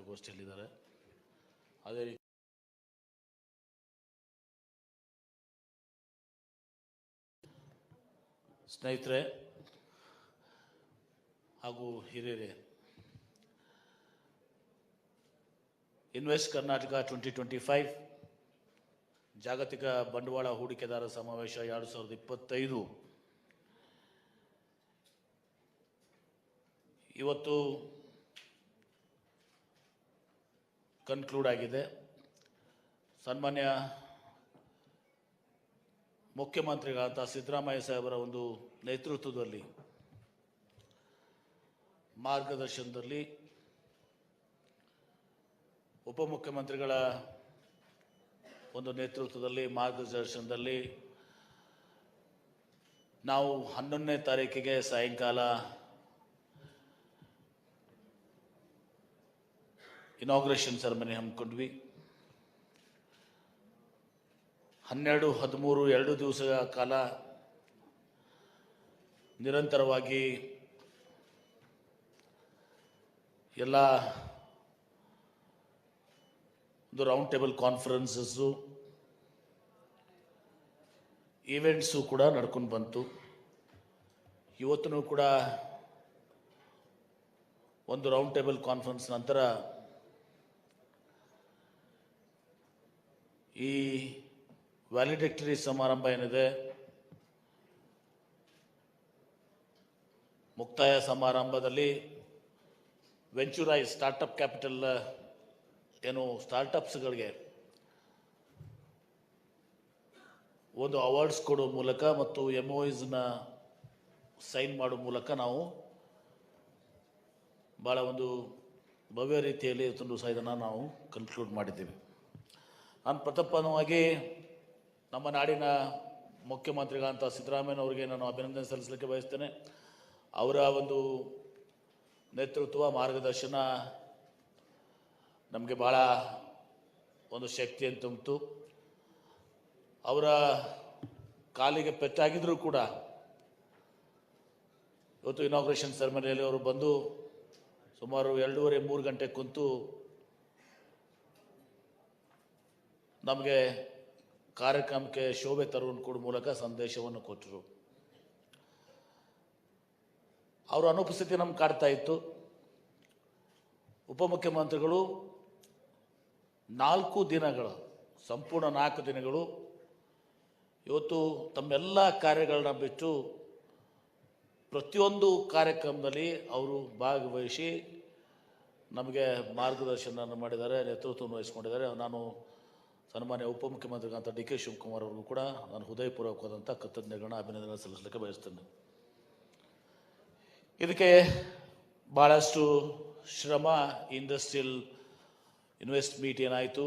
ಪತ್ರಿಕಾಗೋಷ್ಠಿಯಲ್ಲಿದ್ದಾರೆ ಅದೇ ರೀತಿ ಸ್ನೇಹಿತರೆ ಹಾಗೂ ಹಿರಿಯರೇ, invest Karnataka twenty twenty five ಜಾಗತಿಕ ಬಂಡವಾಳ ಹೂಡಿಕೆದಾರ ಸಮಾವೇಶ ಎರಡು ಸಾವಿರದ ಇಪ್ಪತ್ತೈದು. ಇವತ್ತು ಕನ್ಕ್ಲೂಡ್ ಆಗಿದೆ. ಸನ್ಮಾನ್ಯ ಮುಖ್ಯಮಂತ್ರಿಗಳಾದ ಸಿದ್ದರಾಮಯ್ಯ ಸಾಹೇಬರ ಒಂದು ನೇತೃತ್ವದಲ್ಲಿ, ಮಾರ್ಗದರ್ಶನದಲ್ಲಿ ಉಪಮುಖ್ಯಮಂತ್ರಿಗಳ ಒಂದು ನೇತೃತ್ವದಲ್ಲಿ, ಮಾರ್ಗದರ್ಶನದಲ್ಲಿ ನಾವು ಹನ್ನೊಂದನೇ ತಾರೀಕಿಗೆ ಸಾಯಂಕಾಲ ಇನಾಗ್ರೇಷನ್ ಸೆರೆಮನಿ ಹಮ್ಮಿಕೊಂಡ್ವಿ. ಹನ್ನೆರಡು, ಹದಿಮೂರು, ಎರಡು ದಿವಸಗಳ ಕಾಲ ನಿರಂತರವಾಗಿ ಎಲ್ಲ ಒಂದು ರೌಂಡ್ ಟೇಬಲ್ ಕಾನ್ಫರೆನ್ಸಸ್ಸು ಈವೆಂಟ್ಸು ಕೂಡ ನಡ್ಕೊಂಡು ಬಂತು. ಇವತ್ತು ಕೂಡ ಒಂದು ರೌಂಡ್ ಟೇಬಲ್ ಕಾನ್ಫರೆನ್ಸ್ ನಂತರ ಈ ವ್ಯಾಲಿಡಕ್ಟರಿ ಸಮಾರಂಭ ಏನಿದೆ? ಮುಕ್ತಾಯ ಸಮಾರಂಭದಲ್ಲಿ ವೆಂಚುರಾಯ್ ಸ್ಟಾರ್ಟಪ್ ಕ್ಯಾಪಿಟಲ್ ಏನು ಸ್ಟಾರ್ಟಪ್ಸ್ಗಳಿಗೆ ಒಂದು ಅವಾರ್ಡ್ಸ್ ಕೊಡುವ ಮೂಲಕ ಮತ್ತು ಎಂ ನ ಸೈನ್ ಮಾಡೋ ಮೂಲಕ ನಾವು ಭಾಳ ಒಂದು ಭವ್ಯ ರೀತಿಯಲ್ಲಿ ತುಂಡು ಸಹ ಇದನ್ನು ನಾವು ಕನ್ಕ್ಲೂಡ್ ಮಾಡಿದ್ದೀವಿ. ನಾನು ಪ್ರಥಮವಾಗಿ ನಮ್ಮ ನಾಡಿನ ಮುಖ್ಯಮಂತ್ರಿಗಳಂತ ಸಿದ್ದರಾಮಯ್ಯನವರಿಗೆ ನಾನು ಅಭಿನಂದನೆ ಸಲ್ಲಿಸಲಿಕ್ಕೆ ಬಯಸ್ತೇನೆ. ಅವರ ಒಂದು ನೇತೃತ್ವ ಮಾರ್ಗದರ್ಶನ ನಮಗೆ ಭಾಳ ಒಂದು ಶಕ್ತಿಯನ್ನು ತುಂಬಿತು ಅವರ ಕಾಲಿಗೆ ಪೆಟ್ಟಾಗಿದ್ದರೂ ಕೂಡ ಇವತ್ತು ಇನಾಗ್ರೇಷನ್ ಸೆರೆಮನಿಯಲ್ಲಿ ಅವರು ಬಂದು ಸುಮಾರು ಎರಡೂವರೆ ಮೂರು ಗಂಟೆ ಕುಂತು ನಮಗೆ ಕಾರ್ಯಕ್ರಮಕ್ಕೆ ಶೋಭೆ ಕೊಡುವ ಮೂಲಕ ಸಂದೇಶವನ್ನು ಕೊಟ್ಟರು. ಅವರ ಅನುಪಸ್ಥಿತಿ ನಮ್ಗೆ ಕಾಡ್ತಾ ಇತ್ತು. ಉಪಮುಖ್ಯಮಂತ್ರಿಗಳು ನಾಲ್ಕು ದಿನಗಳು, ಸಂಪೂರ್ಣ ನಾಲ್ಕು ದಿನಗಳು ಇವತ್ತು ತಮ್ಮೆಲ್ಲ ಕಾರ್ಯಗಳನ್ನ ಬಿಟ್ಟು ಪ್ರತಿಯೊಂದು ಕಾರ್ಯಕ್ರಮದಲ್ಲಿ ಅವರು ಭಾಗವಹಿಸಿ ನಮಗೆ ಮಾರ್ಗದರ್ಶನ ಮಾಡಿದ್ದಾರೆ, ನೇತೃತ್ವವನ್ನು ವಹಿಸ್ಕೊಂಡಿದ್ದಾರೆ. ನಾನು ಸನ್ಮಾನ್ಯ ಉಪಮುಖ್ಯಮಂತ್ರಿಗಳಂತ ಡಿ ಕೆ ಶಿವಕುಮಾರ್ ಅವ್ರಿಗೂ ಕೂಡ ನಾನು ಹೃದಯಪೂರ್ವಕವಾದಂಥ ಕೃತಜ್ಞಗಳನ್ನ ಅಭಿನಂದನೆ ಸಲ್ಲಿಸಲಿಕ್ಕೆ ಬಯಸ್ತೇನೆ. ಇದಕ್ಕೆ ಭಾಳಷ್ಟು ಶ್ರಮ, ಇಂಡಸ್ಟ್ರಿಯಲ್ ಇನ್ವೆಸ್ಟ್ ಮೀಟ್ ಏನಾಯಿತು.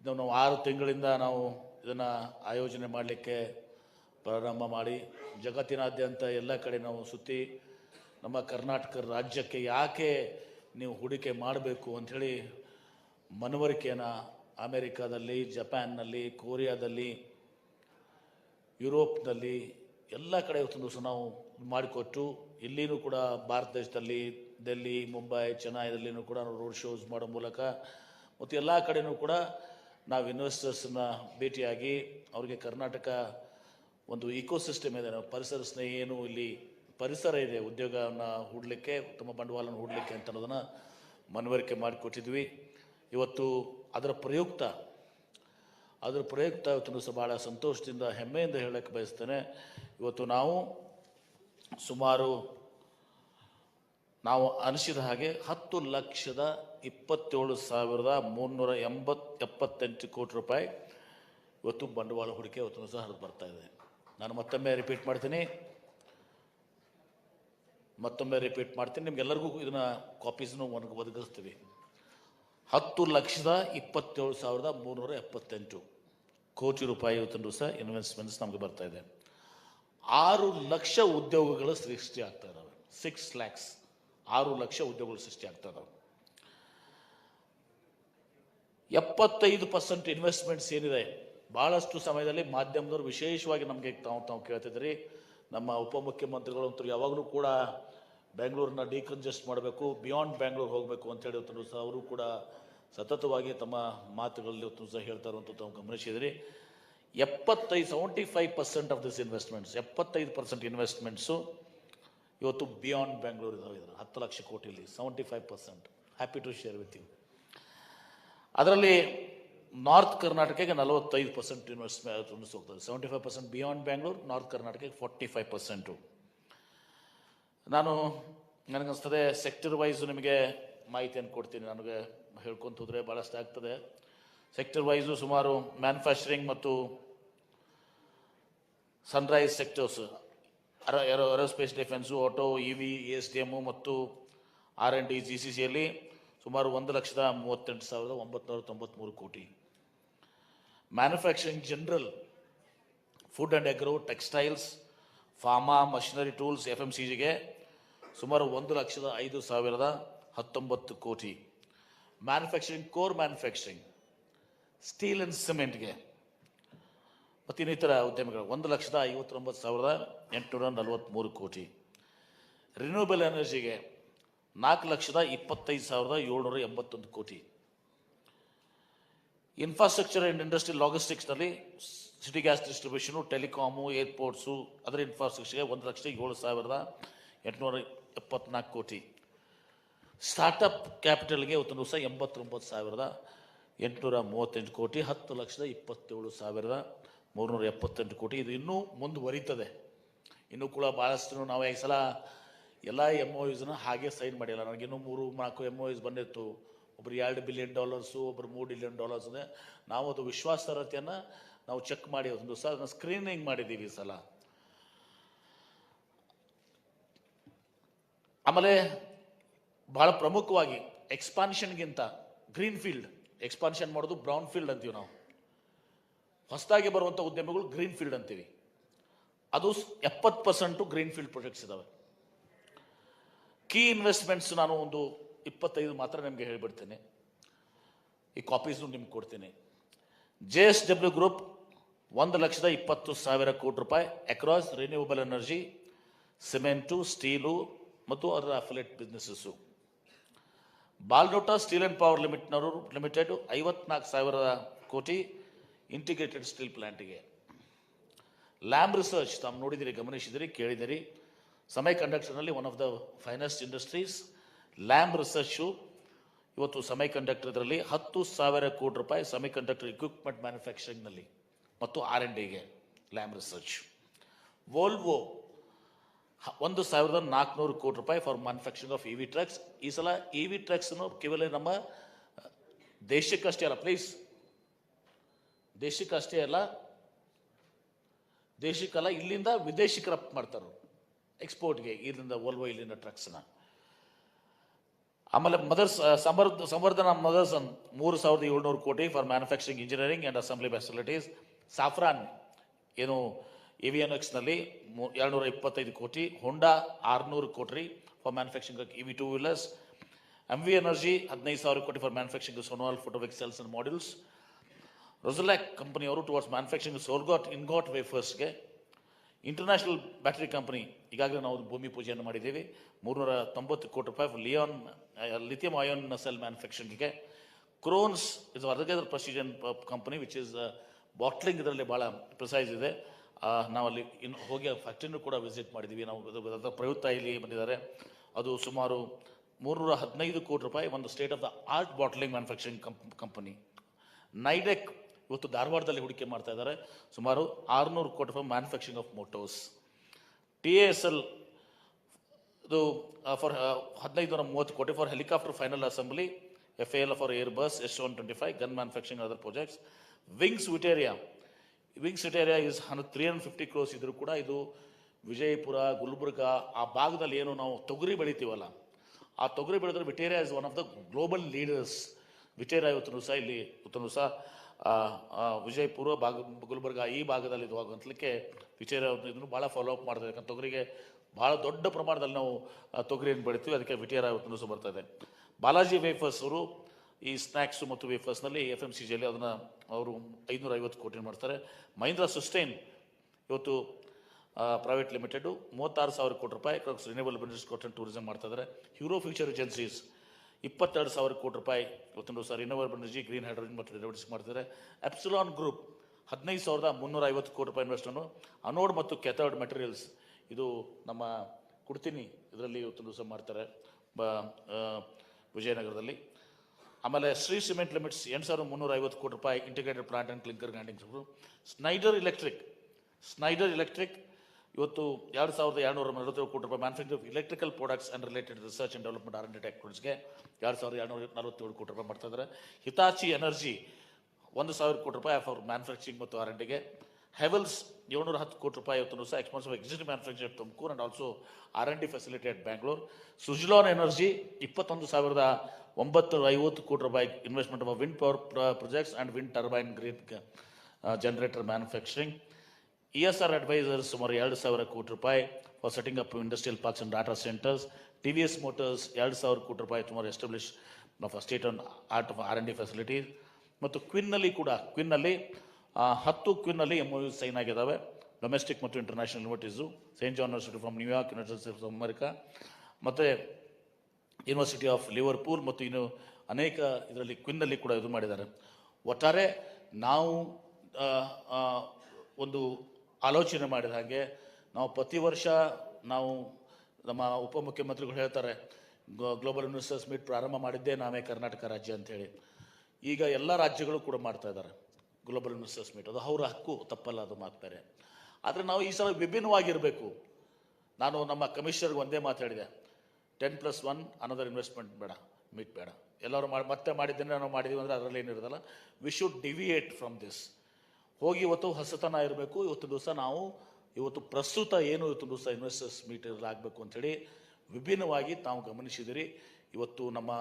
ಇದನ್ನು ನಾವು ಆರು ತಿಂಗಳಿಂದ ನಾವು ಇದನ್ನು ಆಯೋಜನೆ ಮಾಡಲಿಕ್ಕೆ ಪ್ರಾರಂಭ ಮಾಡಿ. ಜಗತ್ತಿನಾದ್ಯಂತ ಎಲ್ಲ ಕಡೆ ನಾವು ಸುತ್ತಿ ನಮ್ಮ ಕರ್ನಾಟಕ ರಾಜ್ಯಕ್ಕೆ ಯಾಕೆ ನೀವು ಹೂಡಿಕೆ ಮಾಡಬೇಕು ಅಂಥೇಳಿ ಮನವರಿಕೆಯನ್ನು ಅಮೇರಿಕಾದಲ್ಲಿ, ಜಪಾನ್ನಲ್ಲಿ, ಕೊರಿಯಾದಲ್ಲಿ, ಯುರೋಪ್ನಲ್ಲಿ ಎಲ್ಲ ಕಡೆ ಇವತ್ತೊಂದು ದಿವಸ ನಾವು ಮಾಡಿಕೊಟ್ಟು ಇಲ್ಲಿನೂ ಕೂಡ ಭಾರತ ದೇಶದಲ್ಲಿ, ಡೆಲ್ಲಿ, ಮುಂಬೈ ಚೆನ್ನೈದಲ್ಲಿನೂ ಕೂಡ ನಾವು ರೋಡ್ ಶೋಸ್ ಮಾಡೋ ಮೂಲಕ ಮತ್ತು ಎಲ್ಲ ಕಡೆಯೂ ಕೂಡ ನಾವು ಇನ್ವೆಸ್ಟರ್ಸನ್ನ ಭೇಟಿಯಾಗಿ ಅವರಿಗೆ ಕರ್ನಾಟಕ ಒಂದು ಇಕೋಸಿಸ್ಟಮ್ ಇದೆ, ನಾವು ಪರಿಸರ ಸ್ನೇಹಿ ಇಲ್ಲಿ ಪರಿಸರ ಇದೆ, ಉದ್ಯೋಗವನ್ನು ಹೂಡಲಿಕ್ಕೆ, ಉತ್ತಮ ಬಂಡವಾಳವನ್ನು ಹೂಡಲಿಕ್ಕೆ ಅಂತ ಅನ್ನೋದನ್ನು ಮನವರಿಕೆ ಮಾಡಿಕೊಟ್ಟಿದ್ವಿ. ಇವತ್ತು ಅದರ ಪ್ರಯುಕ್ತ ಅದರ ಪ್ರಯುಕ್ತ ಇವತ್ತು ಸಹ ಭಾಳ ಸಂತೋಷದಿಂದ, ಹೆಮ್ಮೆಯಿಂದ ಹೇಳಕ್ಕೆ ಬಯಸ್ತೇನೆ. ಇವತ್ತು ನಾವು ಸುಮಾರು, ನಾವು ಅನಿಸಿದ ಹಾಗೆ ಹತ್ತು ಲಕ್ಷದ ಇಪ್ಪತ್ತೇಳು ಸಾವಿರದ ಮುನ್ನೂರ ಎಂಬತ್ ಎಪ್ಪತ್ತೆಂಟು ಕೋಟಿ ರೂಪಾಯಿ ಇವತ್ತು ಬಂಡವಾಳ ಹೂಡಿಕೆ ಇವತ್ತು ಸಹ ಹರಿದು ಬರ್ತಾ ಇದೆ. ನಾನು ಮತ್ತೊಮ್ಮೆ ರಿಪೀಟ್ ಮಾಡ್ತೀನಿ. ಮತ್ತೊಮ್ಮೆ ರಿಪೀಟ್ ಮಾಡ್ತೀನಿ. ನಿಮ್ಗೆಲ್ಲರಿಗೂ ಇದನ್ನ ಕಾಪೀಸ್ನು ಒನಗೆ ಒದಗಿಸ್ತೀವಿ. ಹತ್ತು ಲಕ್ಷದ ಇಪ್ಪತ್ತೇಳು ಸಾವಿರದ ಮೂರುನೂರ ಎಪ್ಪತ್ತೆಂಟು ಕೋಟಿ ರೂಪಾಯಿ ಇವತ್ತೊಂದು ಸಹ ಇನ್ವೆಸ್ಟ್ಮೆಂಟ್ಸ್ ನಮಗೆ ಬರ್ತಾ ಇದೆ. ಆರು ಲಕ್ಷ ಉದ್ಯೋಗಗಳು ಸೃಷ್ಟಿ ಆಗ್ತಾ ಇದ್ದಾವೆ ಸಿಕ್ಸ್ ಲ್ಯಾಕ್ಸ್ ಆರು ಲಕ್ಷ ಉದ್ಯೋಗಗಳು ಸೃಷ್ಟಿ ಆಗ್ತಾ ಇದ್ದಾವೆ ಎಪ್ಪತ್ತೈದು ಪರ್ಸೆಂಟ್ ಇನ್ವೆಸ್ಟ್ಮೆಂಟ್ಸ್ ಏನಿದೆ? ಭಾಳಷ್ಟು ಸಮಯದಲ್ಲಿ ಮಾಧ್ಯಮದವರು ವಿಶೇಷವಾಗಿ ನಮಗೆ ತಾವು ತಾವು ಕೇಳ್ತಿದ್ರಿ ನಮ್ಮ ಉಪಮುಖ್ಯಮಂತ್ರಿಗಳು ಅಂತೂ ಯಾವಾಗಲೂ ಕೂಡ ಬೆಂಗಳೂರನ್ನ ಡಿಕನ್ಜೆಸ್ಟ್ ಮಾಡಬೇಕು ಬಿಯಾಂಡ್ ಬ್ಯಾಂಗ್ಳೂರ್ ಹೋಗಬೇಕು ಅಂತೇಳಿ ಇವತ್ತು ಸಹ ಅವರು ಕೂಡ ಸತತವಾಗಿ ತಮ್ಮ ಮಾತುಗಳಲ್ಲಿ ಇವತ್ತು ಸಹ ಹೇಳ್ತಾ ತಮ್ಮ ತಾವು ಗಮನಿಸಿದಿರಿ. ಎಪ್ಪತ್ತೈದು seventy five percent of this investments ಎಪ್ಪತ್ತೈದು ಪರ್ಸೆಂಟ್ ಇನ್ವೆಸ್ಟ್ಮೆಂಟ್ಸು ಇವತ್ತು ಬಿಯಾಂಡ್ ಬ್ಯಾಂಗ್ಳೂರ್ ಇದಾವೆ ಇದರ ಹತ್ತು lakh ಕೋಟಿಲಿ seventy five percent happy to share with you ಅದರಲ್ಲಿ ನಾರ್ತ್ ಕರ್ನಾಟಕಕ್ಕೆ ನಲವತ್ತೈದು ಪರ್ಸೆಂಟ್ ಇನ್ವೆಸ್ಟ್ಮೆಂಟ್ ಹೋಗ್ತದೆ seventy five percent beyond Bangalore north ಕರ್ನಾಟಕಕ್ಕೆ ಫಾರ್ಟಿ ಫೈವ್ ಪರ್ಸೆಂಟು ನಾನು ನನಗನ್ಸ್ತದೆ ಸೆಕ್ಟರ್ ವೈಸ್ ನಿಮಗೆ ಮಾಹಿತಿಯನ್ನು ಕೊಡ್ತೀನಿ. ನನಗೆ ಹೇಳ್ಕೊಂತ ಹೋದರೆ ಭಾಳಷ್ಟು ಆಗ್ತದೆ. ಸೆಕ್ಟರ್ ವೈಸು ಸುಮಾರು ಮ್ಯಾನುಫ್ಯಾಕ್ಚರಿಂಗ್ ಮತ್ತು sunrise sectors aerospace defence auto E V S D M ಮತ್ತು R N D G C ಸಿಯಲ್ಲಿ ಸುಮಾರು ಒಂದು ಲಕ್ಷದ ಮೂವತ್ತೆಂಟು ಸಾವಿರದ ಒಂಬತ್ತು ತೊಂಬತ್ತ್ಮೂರು ಕೋಟಿ. Manufacturing general food and agro textiles pharma machinery tools F M C ಜಿಗೆ ಸುಮಾರು ಒಂದು ಲಕ್ಷದ ಐದು ಸಾವಿರದ ಹತ್ತೊಂಬತ್ತು ಕೋಟಿ. Manufacturing core manufacturing steel and ಸಿಮೆಂಟ್ಗೆ ಮತ್ತು ಇನ್ನಿತರ ಉದ್ಯಮಿಗಳು, ಒಂದು ಲಕ್ಷದ ಐವತ್ತೊಂಬತ್ತು ಸಾವಿರದ ಎಂಟುನೂರ ನಲವತ್ತ್ಮೂರು ಕೋಟಿ. ರಿನ್ಯೂಬಲ್ ಎನರ್ಜಿಗೆ ನಾಲ್ಕು ಲಕ್ಷದ ಇಪ್ಪತ್ತೈದು ಸಾವಿರದ ಏಳ್ನೂರ ಎಂಬತ್ತೊಂದು ಕೋಟಿ. Infrastructure and industry ಲಾಜಿಸ್ಟಿಕ್ಸ್ನಲ್ಲಿ city gas distribution telecom airports ಅದರ ಇನ್ಫ್ರಾಸ್ಟ್ರಕ್ಚರ್ಗೆ ಒಂದು ಲಕ್ಷದ ಏಳು ಸಾವಿರದ ಎಂಟುನೂರ ಎಪ್ಪತ್ನಾಲ್ಕು ಕೋಟಿ. ಸ್ಟಾರ್ಟಪ್ ಕ್ಯಾಪಿಟಲ್ಗೆ ಇವತ್ತು ದಿವಸ ಎಂಬತ್ತೊಂಬತ್ತು ಸಾವಿರದ ಎಂಟುನೂರ ಮೂವತ್ತೆಂಟು ಕೋಟಿ, ಹತ್ತು ಲಕ್ಷದ ಇಪ್ಪತ್ತೇಳು ಸಾವಿರದ ಮೂರುನೂರ ಎಪ್ಪತ್ತೆಂಟು ಕೋಟಿ. ಇದು ಇನ್ನೂ ಮುಂದುವರಿತದೆ. ಇನ್ನೂ ಕೂಡ ಭಾಳಷ್ಟು ನಾವು ಈ ಸಲ ಎಲ್ಲ ಎಂ ಒ ಯುಸ್ನ ಹಾಗೆ ಸೈನ್ ಮಾಡಿಲ್ಲ. ನನಗಿನ್ನೂ ಮೂರು, ನಾಲ್ಕು ಎಂ ಒ ಯುಸ್ ಬಂದಿತ್ತು. ಒಬ್ರು ಎರಡು ಬಿಲಿಯನ್ ಡಾಲರ್ಸು ಒಬ್ರು ಮೂರು ಬಿಲಿಯನ್ ಡಾಲರ್ಸ್ ಇದೆ. ನಾವು ಅದು ವಿಶ್ವಾಸಾರ್ಹತೆಯನ್ನು ನಾವು ಚೆಕ್ ಮಾಡಿ ಒಂದು ದಿವಸ ಅದನ್ನು ಸ್ಕ್ರೀನಿಂಗ್ ಮಾಡಿದ್ದೀವಿ ಈ ಸಲ. ಆಮೇಲೆ ಬಹಳ ಪ್ರಮುಖವಾಗಿ ಎಕ್ಸ್ಪಾನ್ಷನ್ಗಿಂತ ಗ್ರೀನ್ ಫೀಲ್ಡ್ ಎಕ್ಸ್ಪಾನ್ಷನ್ ಮಾಡೋದು ಬ್ರೌನ್ ಫೀಲ್ಡ್ ಅಂತೀವಿ ನಾವು. ಹೊಸದಾಗಿ ಬರುವಂಥ ಉದ್ಯಮಗಳು ಗ್ರೀನ್ ಫೀಲ್ಡ್ ಅಂತೀವಿ. ಅದು ಎಪ್ಪತ್ತು ಪರ್ಸೆಂಟು ಗ್ರೀನ್ ಫೀಲ್ಡ್ ಪ್ರೊಜೆಕ್ಟ್ಸ್ ಇದ್ದಾವೆ ಕೀ ಇನ್ವೆಸ್ಟ್ಮೆಂಟ್ಸ್ ನಾನು ಒಂದು ಇಪ್ಪತ್ತೈದು ಮಾತ್ರ ನಿಮಗೆ ಹೇಳಿಬಿಡ್ತೇನೆ. ಈ ಕಾಪೀಸ್ನು ನಿಮ್ಗೆ ಕೊಡ್ತೀನಿ. ಜೆ ಎಸ್ ಡಬ್ಲ್ಯೂ ಗ್ರೂಪ್ ಒಂದು ಲಕ್ಷದ ಇಪ್ಪತ್ತು ಸಾವಿರ ಕೋಟಿ ರೂಪಾಯಿ across renewable energy cement steel ಮತ್ತು ಅದರ affiliate businesses Baldota steel and power ಲಿಮಿಟ್ನವರು limited ಐವತ್ನಾಲ್ಕು ಸಾವಿರ ಕೋಟಿ ಇಂಟಿಗ್ರೇಟೆಡ್ ಸ್ಟೀಲ್ ಪ್ಲ್ಯಾಂಟಿಗೆ ಲ್ಯಾಮ್ ರಿಸರ್ಚ್ ತಾವು ನೋಡಿದಿರಿ, ಗಮನಿಸಿದಿರಿ, ಕೇಳಿದಿರಿ. ಸಮಯ ಕಂಡಕ್ಟರ್ನಲ್ಲಿ one of the finest industries Lam Research ಇವತ್ತು ಸಮಯ ಕಂಡಕ್ಟರ್ ಇದರಲ್ಲಿ ಹತ್ತು ಸಾವಿರ ಕೋಟಿ ರೂಪಾಯಿ ಸಮಯ ಕಂಡಕ್ಟರ್ ಇಕ್ವಿಪ್ಮೆಂಟ್ ಮ್ಯಾನುಫ್ಯಾಕ್ಚರಿಂಗ್ನಲ್ಲಿ ಮತ್ತು ಆರ್ ಎನ್ ಡಿಗೆ ಲ್ಯಾಮ್ ರಿಸರ್ಚ್ ವೋಲ್ವೋ ಒಂದು ಸಾವಿರದ ನಾಲ್ಕುನೂರು ಕೋಟಿ ರೂಪಾಯಿ for manufacturing of E V trucks ಈ ಸಲ ಇ ವಿ ಟ್ರಕ್ಸ್ನು ಕೇವಲ ನಮ್ಮ ದೇಶಕ್ಕಷ್ಟೇ ಅಲ್ಲ ಪ್ಲೀಸ್ ದೇಶಕ್ಕಷ್ಟೇ ಅಲ್ಲ ದೇಶಕ್ಕಲ್ಲ ಇಲ್ಲಿಂದ ವಿದೇಶಕ್ಕೆ ರಫ್ತು ಮಾಡ್ತಾರೆ ಎಕ್ಸ್ಪೋರ್ಟ್ಗೆ ಇಲ್ಲಿಂದ ವೋಲ್ವೋ ಇಲ್ಲಿಂದ ಟ್ರಕ್ಸ್ನ ಆಮೇಲೆ ಮದರ್ಸ್ ಸಮರ್ಧ ಸಂವರ್ಧನ ಮದರ್ಸ್ ಮೂರು ಸಾವಿರದ ಏಳ್ನೂರು ಕೋಟಿ for manufacturing engineering and assembly facilities Safran ಏನು ಎವಿಎನ್ಎಕ್ಸ್ನಲ್ಲಿ ಎರಡುನೂರ ಇಪ್ಪತ್ತೈದು ಕೋಟಿ ಹೊಂಡಾ ಆರುನೂರು ಕೋಟಿ for manufacturing E V two wheelers M V energy ಹದಿನೈದು ಸಾವಿರ ಕೋಟಿ for manufacturing Sonowal photovoltaic cells and modules ರೊಜಲ್ಯಾಕ್ ಕಂಪನಿಯವರು ಟುವರ್ಡ್ಸ್ ಮ್ಯಾನುಫ್ಯಾಕ್ಚರಿಂಗ್ ಸೋಲ್ಗಾಟ್ ಇನ್ಗಾಟ್ ವೇಫರ್ಸ್ಗೆ ಇಂಟರ್ನ್ಯಾಷನಲ್ ಬ್ಯಾಟರಿ ಕಂಪನಿ ಈಗಾಗಲೇ ನಾವು ಭೂಮಿ ಪೂಜೆಯನ್ನು ಮಾಡಿದ್ದೀವಿ. ಮೂರುನೂರ ತೊಂಬತ್ತು ಕೋಟಿ ರೂಪಾಯಿ ಲಿಯಾನ್ ಲಿಥಿಯಂ ಅಯೋನ್ ಸೆಲ್ ಮ್ಯಾನುಫ್ಯಾಕ್ಚರಿಂಗ್ಗೆ ಕ್ರೋನ್ಸ್ ಇಸ್ ಅರ್ಗದರ್ ಪ್ರೊಸಿಜನ್ ಕಂಪನಿ ವಿಚ್ ಇಸ್ ಬಾಟ್ಲಿಂಗ್ ಇದರಲ್ಲಿ ಭಾಳ ಪ್ರಿಸೈಸ್ ಇದೆ. ಆ, ನಾವಲ್ಲಿ ಇನ್ನು ಹೋಗಿ ಫ್ಯಾಕ್ಟ್ರಿನೂ ಕೂಡ ವಿಸಿಟ್ ಮಾಡಿದ್ದೀವಿ ನಾವು ಪ್ರಯುಕ್ತ ಇಲ್ಲಿ ಬಂದಿದ್ದಾರೆ. ಅದು ಸುಮಾರು ಮೂರ್ನೂರ ಹದಿನೈದು ಕೋಟಿ ರೂಪಾಯಿ ಒಂದು state of the art bottling manufacturing company Nidec ಇವತ್ತು ಧಾರವಾಡದಲ್ಲಿ ಹೂಡಿಕೆ ಮಾಡ್ತಾ ಇದ್ದಾರೆ. ಸುಮಾರು ಆರುನೂರು ಕೋಟಿ ರೂಪಾಯಿ manufacturing of motors T A S L ಇದು ಫಾರ್ ಹದಿನೈದು ನೂರ ಮೂವತ್ತು ಕೋಟಿ for helicopter final assembly F L for Airbus S one twenty five gun manufacturing other projects wings ವಿಟೇರಿಯಾ wings area is hundred three hundred fifty crores ಇದ್ರೂ ಕೂಡ ಇದು ವಿಜಯಪುರ, ಗುಲ್ಬರ್ಗ ಆ ಭಾಗದಲ್ಲಿ ಏನು ನಾವು ತೊಗರಿ ಬೆಳಿತೀವಲ್ಲ, ಆ ತೊಗರಿ ಬೆಳೆದ್ರೆ ವಿಟೇರಿಯಾ is one of the global leaders ವಿಟೇರಿಯಾ ಇವತ್ತು ಸಹ ಇಲ್ಲಿ ಇವತ್ತು ಸಹ ವಿಜಯಪುರ ಭಾಗ, ಗುಲ್ಬರ್ಗ ಈ ಭಾಗದಲ್ಲಿ ಇದು ಆಗುವಂತಲಿಕ್ಕೆ ವಿಟೇರಿಯಾ ಇದನ್ನು ಭಾಳ ಫಾಲೋ ಅಪ್ ಮಾಡ್ತಾರೆ ಯಾಕಂದ್ರೆ ತೊಗರಿಗೆ ಭಾಳ ದೊಡ್ಡ ಪ್ರಮಾಣದಲ್ಲಿ ನಾವು ತೊಗರಿಯನ್ನು ಬೆಳಿತೀವಿ. ಅದಕ್ಕೆ ವಿಟೇರಿಯಾ ಇವತ್ತು ಸಹ ಬರ್ತಾ ಇದೆ. ಬಾಲಾಜಿ ವೇಫರ್ಸ್ ಅವರು ಈ ಸ್ನ್ಯಾಕ್ಸು ಮತ್ತು ವೇಫರ್ಸ್ನಲ್ಲಿ ಎಫ್ ಎಂ ಸಿ ಜಿಯಲ್ಲಿ ಅದನ್ನು ಅವರು ಐನೂರ ಐವತ್ತು ಕೋಟಿ ಮಾಡ್ತಾರೆ. ಮಹೀಂದ್ರ ಸಸ್ಟೈನ್ ಇವತ್ತು ಪ್ರೈವೇಟ್ ಲಿಮಿಟೆಡು ಮೂವತ್ತಾರು ಸಾವಿರ ಕೋಟಿ ರೂಪಾಯಿ ರಿನ್ಯೂಬಲ್ ಬೆನಿಫಿಟ್ಸ್ ಕೋಟ್ ಟೂರಿಸಂ ಮಾಡ್ತಾ ಇದ್ದಾರೆ ಹ್ಯೂರೋ ಫ್ಯೂಚರ್ ಏಜೆನ್ಸೀಸ್ ಇಪ್ಪತ್ತೆರಡು ಸಾವಿರ ಕೋಟಿ ರೂಪಾಯಿ ಇವತ್ತೊಂದು sir renewal energy green hydrogen ಮತ್ತು ಡೆವಲಪ್ಸ್ ಮಾಡ್ತಿದ್ದಾರೆ ಎಪ್ಸಿಲಾನ್ ಗ್ರೂಪ್ ಹದಿನೈದು ಸಾವಿರದ ಮುನ್ನೂರ ಐವತ್ತು ಕೋಟಿ ರೂಪಾಯಿ ಇನ್ವೆಸ್ಟನ್ನು ಅನೋಡ್ ಮತ್ತು ಕೆಥರ್ಡ್ ಮೆಟೀರಿಯಲ್ಸ್ ಇದು ನಮ್ಮ ಕುಡ್ತೀನಿ ಇದರಲ್ಲಿ ಇವತ್ತೊಂದು ದಿವಸ ಮಾಡ್ತಾರೆ. ಬ ವಿಜಯನಗರದಲ್ಲಿ. ಆಮೇಲೆ ಶ್ರೀ ಸಿಮೆಂಟ್ ಲಿಮಿಟ್ಸ್ ಎಂಟು ಸಾವಿರದ ಮುನ್ನೂರ ಐವತ್ತು ಕೋಟಿ ರೂಪಾಯಿ integrated plant and clinker grinding Schneider Electric Schneider Electric ಇವತ್ತು ಎರಡು ಸಾವಿರದ ಎರಡುನೂರ ನಲವತ್ತೇಳು ಕೋಟಿ ರೂಪಾಯಿ manufacture electrical products and related research and development R and ಟೆಕ್ನಾಲಜಿಗೆ ಎರಡು ಸಾವಿರದ ಎರಡುನೂರ ನಲವತ್ತೇಳು ಕೋಟಿ ರೂಪಾಯಿ ಮಾಡ್ತಾ ಇದ್ದಾರೆ. ಹಿತಾಚಿ ಎನರ್ಜಿ ಒಂದು ಸಾವಿರ ಕೋಟಿ ರೂಪಾಯಿ ಫಾರ್ ಮ್ಯಾನುಫ್ಯಾಕ್ಚರಿಂಗ್ ಮತ್ತು ಆರ್ ಎಂಡಿಗೆ ಹೆವೆಲ್ಸ್ ಏಳ್ನೂರ ಹತ್ತು ಕೋಟಿ ರೂಪಾಯಿ ಇವತ್ತು ಸಹ expanse of existing manufacture Tumakuru and also R N D facility at Bangalore Suzlon Energy ಇಪ್ಪತ್ತೊಂದು ಸಾವಿರದ ಒಂಬತ್ತು ಐವತ್ತು ಕೋಟಿ ರೂಪಾಯಿ investment of wind power projects and wind turbine green generator manufacturing E S R advisors ಸುಮಾರು ಎರಡು ಸಾವಿರ ಕೋಟಿ ರೂಪಾಯಿ for setting up industrial parks and data centres T V S Motors ಎರಡು ಸಾವಿರ ಕೋಟಿ ರೂಪಾಯಿ ಸುಮಾರು establish state on art of R N D facilities ಮತ್ತು ಕ್ವಿನ್ನಲ್ಲಿ ಕೂಡ ಕ್ವಿನ್ನಲ್ಲಿ ಹತ್ತು ಕ್ವಿನ್ನಲ್ಲಿ ಎಂ ಯು ಸೈನ್ ಆಗಿದ್ದಾವೆ. ಡೊಮೆಸ್ಟಿಕ್ ಮತ್ತು international universities Saint John university from New York university of America ಮತ್ತು ಯೂನಿವರ್ಸಿಟಿ ಆಫ್ ಲಿವರ್ಪೂಲ್ ಮತ್ತು ಇನ್ನು ಅನೇಕ ಇದರಲ್ಲಿ ಕ್ವಿನ್ನಲ್ಲಿ ಕೂಡ ಇದು ಮಾಡಿದ್ದಾರೆ. ಒಟ್ಟಾರೆ ನಾವು ಒಂದು ಆಲೋಚನೆ ಮಾಡಿದ ಹಾಗೆ ನಾವು ಪ್ರತಿ ವರ್ಷ ನಾವು ನಮ್ಮ ಉಪಮುಖ್ಯಮಂತ್ರಿಗಳು ಹೇಳ್ತಾರೆ ಗ್ಲೋಬಲ್ ಇನ್ವೆಸ್ಟರ್ಸ್ ಮೀಟ್ ಪ್ರಾರಂಭ ಮಾಡಿದ್ದೇ ನಾವೇ ಕರ್ನಾಟಕ ರಾಜ್ಯ ಅಂಥೇಳಿ. ಈಗ ಎಲ್ಲ ರಾಜ್ಯಗಳು ಕೂಡ ಮಾಡ್ತಾ ಇದ್ದಾರೆ ಗ್ಲೋಬಲ್ ಇನ್ವೆಸ್ಟರ್ಸ್ ಮೀಟ್ ಅದು ಅವರ ಹಕ್ಕು, ತಪ್ಪಲ್ಲ ಅದು ಮಾಡ್ತಾರೆ ಆದರೆ ನಾವು ಈ ಸಲ ವಿಭಿನ್ನವಾಗಿರಬೇಕು. ನಾನು ನಮ್ಮ ಕಮಿಷನರ್ಗೆ ಒಂದೇ ಮಾತಾಡಿದೆ. Ten plus one another investment ಬೇಡ ಮೀಟ್ ಬೇಡ. ಎಲ್ಲರೂ ಮಾಡಿ ಮತ್ತೆ ಮಾಡಿದ್ದೇನೆ, ನಾವು ಮಾಡಿದ್ದೀವಿ ಅಂದರೆ ಅದರಲ್ಲಿ ಏನಿರೋದಲ್ಲ we should deviate from this ಹೋಗಿ ಇವತ್ತು ಹೊಸತನ ಇರಬೇಕು, ಇವತ್ತು ದಿವಸ ನಾವು, ಇವತ್ತು ಪ್ರಸ್ತುತ ಏನು ಇವತ್ತು ದಿವಸ ಇನ್ವೆಸ್ಟರ್ಸ್ ಮೀಟ್ ಆಗಬೇಕು ಅಂಥೇಳಿ ವಿಭಿನ್ನವಾಗಿ ತಾವು ಗಮನಿಸಿದಿರಿ. ಇವತ್ತು ನಮ್ಮ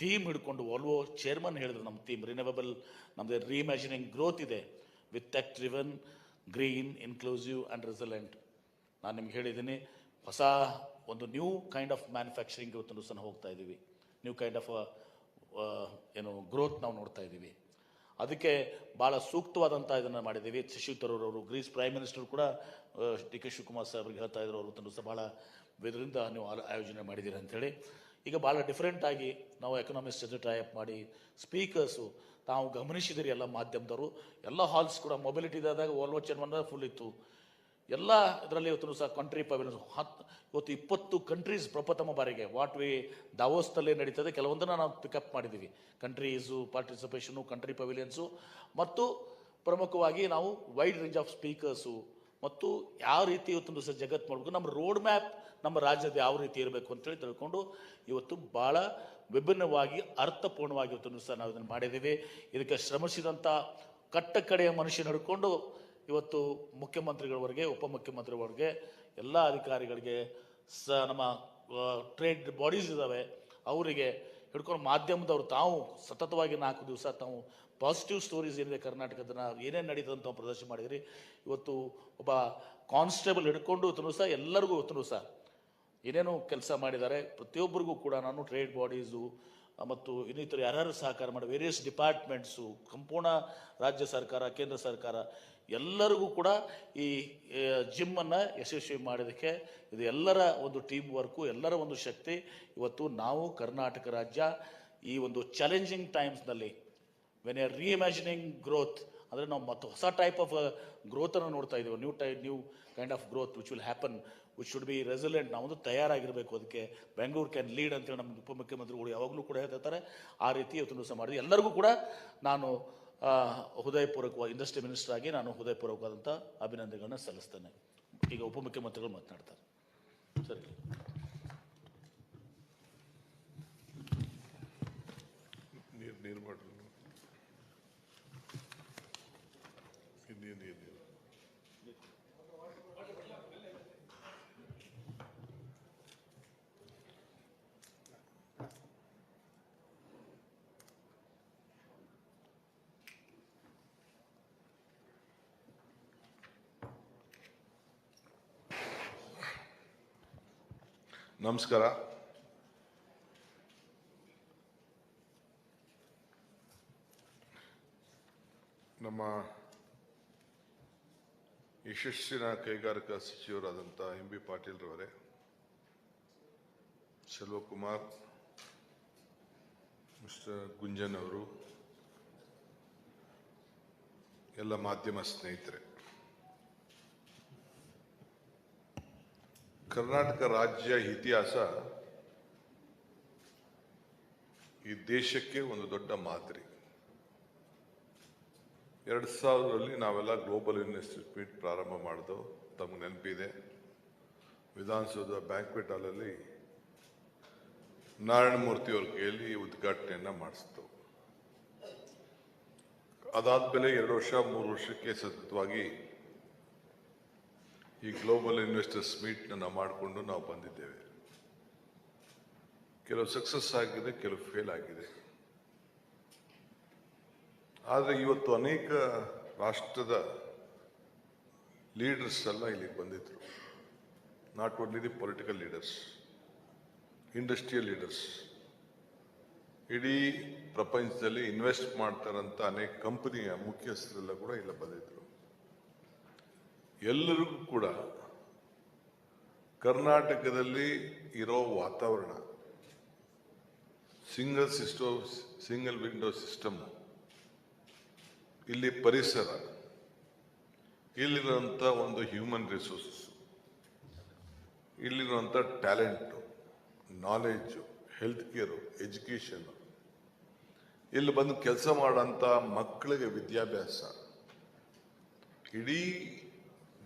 ಥೀಮ್ ಹಿಡ್ಕೊಂಡು ವಾಲ್ವೋ ಚೇರ್ಮನ್ ಹೇಳಿದ್ರು ನಮ್ಮ ಥೀಮ್ ರಿನವಬಲ್ ನಮ್ಮದು ರೀಇಮ್ಯಾಜಿನಿಂಗ್ ಗ್ರೋತ್ ಇದೆ. With tech driven green inclusive and resilient ನಾನು ನಿಮ್ಗೆ ಹೇಳಿದ್ದೀನಿ, ಹೊಸ ಒಂದು ನ್ಯೂ ಕೈಂಡ್ ಆಫ್ ಮ್ಯಾನುಫ್ಯಾಕ್ಚರಿಂಗ್ ಇವತ್ತು ಸಹ ಹೋಗ್ತಾ ಇದ್ದೀವಿ. ನ್ಯೂ ಕೈಂಡ್ ಆಫ್ ಏನು ಗ್ರೋತ್ ನಾವು ನೋಡ್ತಾ ಇದ್ದೀವಿ. ಅದಕ್ಕೆ ಭಾಳ ಸೂಕ್ತವಾದಂಥ ಇದನ್ನು ಮಾಡಿದ್ದೀವಿ. ಶಶಿ ಅವರು ಗ್ರೀಸ್ ಪ್ರೈಮ್ ಮಿನಿಸ್ಟರ್ ಕೂಡ ಡಿ ಕೆ ಶಿವಕುಮಾರ್ ಸಾಹೇಬ್ರಿಗೆ ಹೇಳ್ತಾ ಇದ್ರು. ಅವರು ಸಹ ಭಾಳ ಇದರಿಂದ ನೀವು ಆಯೋಜನೆ ಮಾಡಿದ್ದೀರಿ ಅಂಥೇಳಿ ಈಗ ಭಾಳ ಡಿಫ್ರೆಂಟಾಗಿ ನಾವು ಎಕನಾಮಿಕ್ಸ್ ಜೊತೆ ಟೈಪ್ ಮಾಡಿ ಸ್ಪೀಕರ್ಸು ತಾವು ಗಮನಿಸಿದಿರಿ ಎಲ್ಲ ಮಾಧ್ಯಮದವರು. ಎಲ್ಲ ಹಾಲ್ಸ್ ಕೂಡ ಮೊಬಿಲಿಟಿ ಇದ್ದಾಗ ಓಲ್ವೋ ಚೇರ್ಮನ್ ಫುಲ್ ಇತ್ತು. ಎಲ್ಲ ಇದರಲ್ಲಿ ಇವತ್ತು ಸಹ ಕಂಟ್ರಿ ಪವಿಲಿಯನ್ಸ್ ಹತ್ತು ಇವತ್ತು ಇಪ್ಪತ್ತು ಕಂಟ್ರೀಸ್ ಪ್ರಪ್ರಥಮ ಬಾರಿಗೆ. ವಾಟ್ ವಿ ದಾವೋಸ್ತಲ್ಲೇ ನಡೀತದೆ. ಕೆಲವೊಂದನ್ನು ನಾವು ಪಿಕಪ್ ಮಾಡಿದ್ದೀವಿ ಕಂಟ್ರೀಸು ಪಾರ್ಟಿಸಿಪೇಷನು ಕಂಟ್ರಿ ಪವಿಲಿಯನ್ಸು ಮತ್ತು ಪ್ರಮುಖವಾಗಿ ನಾವು ವೈಡ್ ರೇಂಜ್ ಆಫ್ ಸ್ಪೀಕರ್ಸು ಮತ್ತು ಯಾವ ರೀತಿ ಇವತ್ತೊಂದು ಸಹ ಜಗತ್ತು ಮಾಡಬೇಕು, ನಮ್ಮ ರೋಡ್ ಮ್ಯಾಪ್ ನಮ್ಮ ರಾಜ್ಯದ ಯಾವ ರೀತಿ ಇರಬೇಕು ಅಂತೇಳಿ ತಿಳ್ಕೊಂಡು ಇವತ್ತು ಭಾಳ ವಿಭಿನ್ನವಾಗಿ, ಅರ್ಥಪೂರ್ಣವಾಗಿ ಇವತ್ತು ಸಹ ನಾವು ಇದನ್ನು ಮಾಡಿದ್ದೀವಿ ಇದಕ್ಕೆ ಶ್ರಮಿಸಿದಂಥ ಕಟ್ಟ ಕಡೆಯ ಮನುಷ್ಯ ನಡ್ಕೊಂಡು ಇವತ್ತು ಮುಖ್ಯಮಂತ್ರಿಗಳವರೆಗೆ, ಉಪಮುಖ್ಯಮಂತ್ರಿಗಳವರೆಗೆ, ಎಲ್ಲ ಅಧಿಕಾರಿಗಳಿಗೆ ಸ, ನಮ್ಮ ಟ್ರೇಡ್ ಬಾಡೀಸ್ ಇದ್ದಾವೆ ಅವರಿಗೆ ಹಿಡ್ಕೊಂಡು ಮಾಧ್ಯಮದವರು ತಾವು ಸತತವಾಗಿ ನಾಲ್ಕು ದಿವಸ ತಾವು ಪಾಸಿಟಿವ್ ಸ್ಟೋರೀಸ್ ಏನಿದೆ ಕರ್ನಾಟಕದ ಏನೇನು ನಡೀತದೆ ಅಂತ ಪ್ರದರ್ಶನ ಮಾಡಿದ್ರಿ. ಇವತ್ತು ಒಬ್ಬ ಕಾನ್ಸ್ಟೇಬಲ್ ಹಿಡ್ಕೊಂಡು ಇವತ್ತು ಸಹ ಎಲ್ಲರಿಗೂ ಇವತ್ತು ಸಹ ಏನೇನು ಕೆಲಸ ಮಾಡಿದ್ದಾರೆ. ಪ್ರತಿಯೊಬ್ಬರಿಗೂ ಕೂಡ ನಾನು ಟ್ರೇಡ್ ಬಾಡೀಸು ಮತ್ತು ಇನ್ನಿತರ ಯಾರ್ಯಾರು ಸಹಕಾರ ಮಾಡಿ ವೇರಿಯಸ್ ಡಿಪಾರ್ಟ್ಮೆಂಟ್ಸು ಸಂಪೂರ್ಣ ರಾಜ್ಯ ಸರ್ಕಾರ, ಕೇಂದ್ರ ಸರ್ಕಾರ ಎಲ್ಲರಿಗೂ ಕೂಡ ಈ ಜಿಮ್ಮನ್ನು ಯಶಸ್ವಿ ಮಾಡೋದಕ್ಕೆ ಇದು ಎಲ್ಲರ ಒಂದು ಟೀಮ್ ವರ್ಕು ಎಲ್ಲರ ಒಂದು ಶಕ್ತಿ. ಇವತ್ತು ನಾವು ಕರ್ನಾಟಕ ರಾಜ್ಯ ಈ ಒಂದು ಚಾಲೆಂಜಿಂಗ್ ಟೈಮ್ಸ್ನಲ್ಲಿ ವೆನ್ ಎ ರೀಇಮ್ಯಾಜಿನಿಂಗ್ ಗ್ರೋತ್ ಅಂದರೆ ನಾವು ಮತ್ತು ಹೊಸ ಟೈಪ್ ಆಫ್ ಗ್ರೋತನ್ನು ನೋಡ್ತಾ ಇದ್ದೀವಿ new tie new kind of growth which will happen which should be resilient ಒಂದು ತಯಾರಾಗಿರಬೇಕು ಅದಕ್ಕೆ. ಬೆಂಗಳೂರು ಕ್ಯಾನ್ ಲೀಡ್ ಅಂತೇಳಿ ನಮ್ಮ ಉಪಮುಖ್ಯಮಂತ್ರಿಗಳು ಯಾವಾಗಲೂ ಕೂಡ ಹೇಳ್ತಿರ್ತಾರೆ ಆ ರೀತಿ ಇವತ್ತು ಮಾಡಿದ್ವಿ. ಎಲ್ಲರಿಗೂ ಕೂಡ ನಾನು ಹೃದಯಪೂರ್ವಕವಾಗಿ ಇಂಡಸ್ಟ್ರಿ ಮಿನಿಸ್ಟರ್ ಆಗಿ ನಾನು ಹೃದಯಪೂರ್ವಕವಾದಂಥ ಅಭಿನಂದನೆಗಳನ್ನ ಸಲ್ಲಿಸ್ತೇನೆ. ಈಗ ಉಪಮುಖ್ಯಮಂತ್ರಿಗಳು ಮಾತನಾಡ್ತಾರೆ. ಸರಿ ನೀರು ನೀರು ಮಾಡ್ರಿ ನೀರು ನೀರು ನೀರು ನಮಸ್ಕಾರ. ನಮ್ಮ ಯಶಸ್ಸಿನ ಕೈಗಾರಿಕಾ ಸಚಿವರಾದಂಥ ಎಂ ಬಿ ಪಾಟೀಲ್ರವರೇ ಸೆಲ್ವಕುಮಾರ್ ಮಿಸ್ಟರ್ ಗುಂಜನ್ ಅವರು, ಎಲ್ಲ ಮಾಧ್ಯಮ ಸ್ನೇಹಿತರೆ. ಕರ್ನಾಟಕ ರಾಜ್ಯ ಇತಿಹಾಸ ಈ ದೇಶಕ್ಕೆ ಒಂದು ದೊಡ್ಡ ಮಾದರಿ. ಎರಡು ಸಾವಿರದಲ್ಲಿ ನಾವೆಲ್ಲ ಗ್ಲೋಬಲ್ ಇನ್ವೆಸ್ಟರ್ಸ್ ಮೀಟ್ ಪ್ರಾರಂಭ ಮಾಡಿದೆವು ತಮಗೆ ನೆನಪಿದೆ ವಿಧಾನಸೌಧ ಬ್ಯಾಂಕ್ವೆಟ್ ಹಾಲಲ್ಲಿ ನಾರಾಯಣಮೂರ್ತಿ ಅವ್ರ ಕೈಯಲ್ಲಿ ಉದ್ಘಾಟನೆಯನ್ನ ಅದಾದ ಮೇಲೆ ಎರಡು ವರ್ಷ, ಮೂರು ವರ್ಷಕ್ಕೆ ಸತತವಾಗಿ ಈ ಗ್ಲೋಬಲ್ ಇನ್ವೆಸ್ಟರ್ಸ್ ಮೀಟ್ನ ಮಾಡಿಕೊಂಡು ನಾವು ಬಂದಿದ್ದೇವೆ. ಕೆಲವು ಸಕ್ಸಸ್ ಆಗಿದೆ, ಕೆಲವು ಫೇಲ್ ಆಗಿದೆ. ಆದರೆ ಇವತ್ತು ಅನೇಕ ರಾಷ್ಟ್ರದ ಲೀಡರ್ಸ್ ಎಲ್ಲ ಇಲ್ಲಿಗೆ ಬಂದಿದ್ರು. Not only the political leaders industrial leaders ಇಡೀ ಪ್ರಪಂಚದಲ್ಲಿ ಇನ್ವೆಸ್ಟ್ ಮಾಡ್ತಾರಂತ ಅನೇಕ ಕಂಪನಿಯ ಮುಖ್ಯಸ್ಥರೆಲ್ಲ ಕೂಡ ಇಲ್ಲ ಬಂದಿದ್ರು. ಎಲ್ಲರಿಗೂ ಕೂಡ ಕರ್ನಾಟಕದಲ್ಲಿ ಇರೋ ವಾತಾವರಣ ಸಿಂಗಲ್ ಸಿಸ್ಟೋ ಸಿಂಗಲ್ ವಿಂಡೋ ಸಿಸ್ಟಮ್ ಇಲ್ಲಿ ಪರಿಸರ ಇಲ್ಲಿರುವಂಥ ಒಂದು ಹ್ಯೂಮನ್ ರಿಸೋರ್ಸಸ್ ಇಲ್ಲಿರುವಂಥ talent knowledge health care education ಇಲ್ಲಿ ಬಂದು ಕೆಲಸ ಮಾಡೋಂಥ ಮಕ್ಕಳಿಗೆ ವಿದ್ಯಾಭ್ಯಾಸ, ಇಡೀ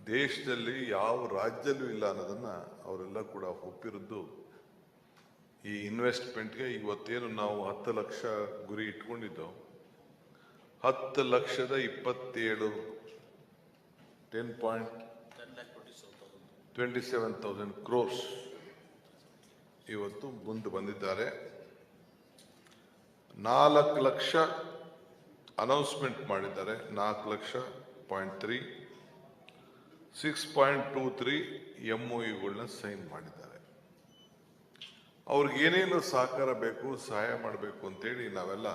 ದೇಶದಲ್ಲಿ ಯಾವ ರಾಜ್ಯದಲ್ಲೂ ಇಲ್ಲ ಅನ್ನೋದನ್ನ ಅವರೆಲ್ಲ ಕೂಡ ಒಪ್ಪಿರೋದು ಈ ಇನ್ವೆಸ್ಟ್ಮೆಂಟ್ಗೆ ಇವತ್ತೇನು ನಾವು ಹತ್ತು ಲಕ್ಷ ಗುರಿ ಇಟ್ಕೊಂಡಿದ್ದೋ, ಹತ್ತು ಲಕ್ಷದ ಇಪ್ಪತ್ತೇಳು ten point twenty seven thousand crores ಇವತ್ತು ಮುಂದೆ ಬಂದಿದ್ದಾರೆ. ನಾಲ್ಕು ಲಕ್ಷ ಅನೌನ್ಸ್ಮೆಂಟ್ ಮಾಡಿದ್ದಾರೆ. ನಾಲ್ಕು lakh point three six point two three M ಯುಗಳನ್ನ sign ಮಾಡಿದ್ದಾರೆ. ಅವ್ರಿಗೆ ಏನೇನು ಸಹಕಾರ ಬೇಕು, ಸಹಾಯ ಮಾಡಬೇಕು ಅಂತೇಳಿ ನಾವೆಲ್ಲ